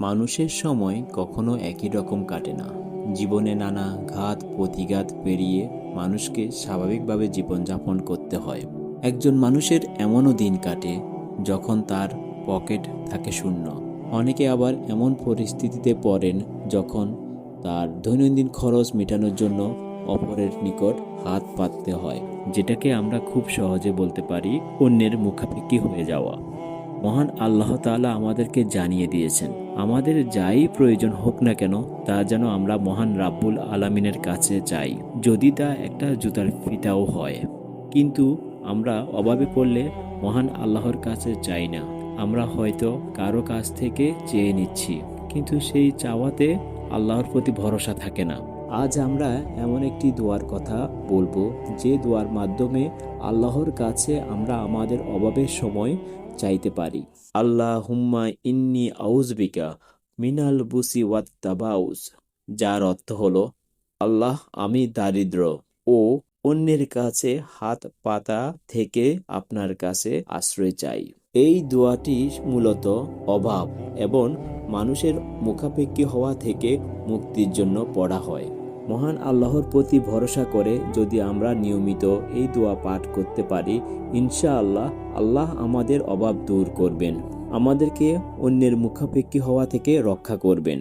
মানুষের সময় কখনো একই রকম কাটে না। জীবনে নানা ঘাত, প্রতিঘাত পেরিয়ে মানুষকে স্বাভাবিকভাবে জীবনযাপন করতে হয়। একজন মানুষের এমনও দিন কাটে যখন তার পকেট থাকে শূন্য। অনেকে আবার এমন পরিস্থিতিতে পড়েন যখন তার দৈনন্দিন খরচ মেটানোর জন্য অপরের নিকট হাত পাততে হয়, যেটাকে আমরা খুব সহজে বলতে পারি অন্যের মুখাপেক্ষি হয়ে যাওয়া। মহান আল্লাহ তাআলা আমাদেরকে জানিয়ে দিয়েছেন। আমাদের যাই প্রয়োজন হোক না কেন, তা যেন আমরা মহান রাব্বুল আলামিনের কাছে চাই, যদি তা একটা জুতার ফিতাও হয়। কিন্তু আমরা অভাবে পড়লে মহান আল্লাহর কাছে চাই না। আমরা হয়তো কারও কাছ থেকে চেয়ে নিচ্ছি, কিন্তু সেই চাওয়াতে আল্লাহর প্রতি ভরসা থাকে না। আজ আমরা এমন একটি দোয়ার কথা বলব, যে দোয়ার মাধ্যমে আল্লাহর কাছে আমরা আমাদের অভাবের সময় চাইতে পারি। আল্লাহ হুম্মা ইন্নি আউজবিকা মিনাল বুসি ওয়াত তাবাউস, যার অর্থ হলো, আল্লাহ আমি দারিদ্র ও অন্যের কাছে হাত পাতা থেকে আপনার কাছে আশ্রয় চাই। এই দোয়াটি মূলত অভাব এবং মানুষের মুখাপেক্ষী হওয়া থেকে মুক্তির জন্য পড়া হয়। মহান আল্লাহর প্রতি ভরসা করে যদি আমরা নিয়মিত এই দোয়া পাঠ করতে পারি, ইনশাআল্লাহ আল্লাহ আমাদের অভাব দূর করবেন। আমাদেরকে অন্যের মুখাপেক্ষী হওয়া থেকে রক্ষা করবেন।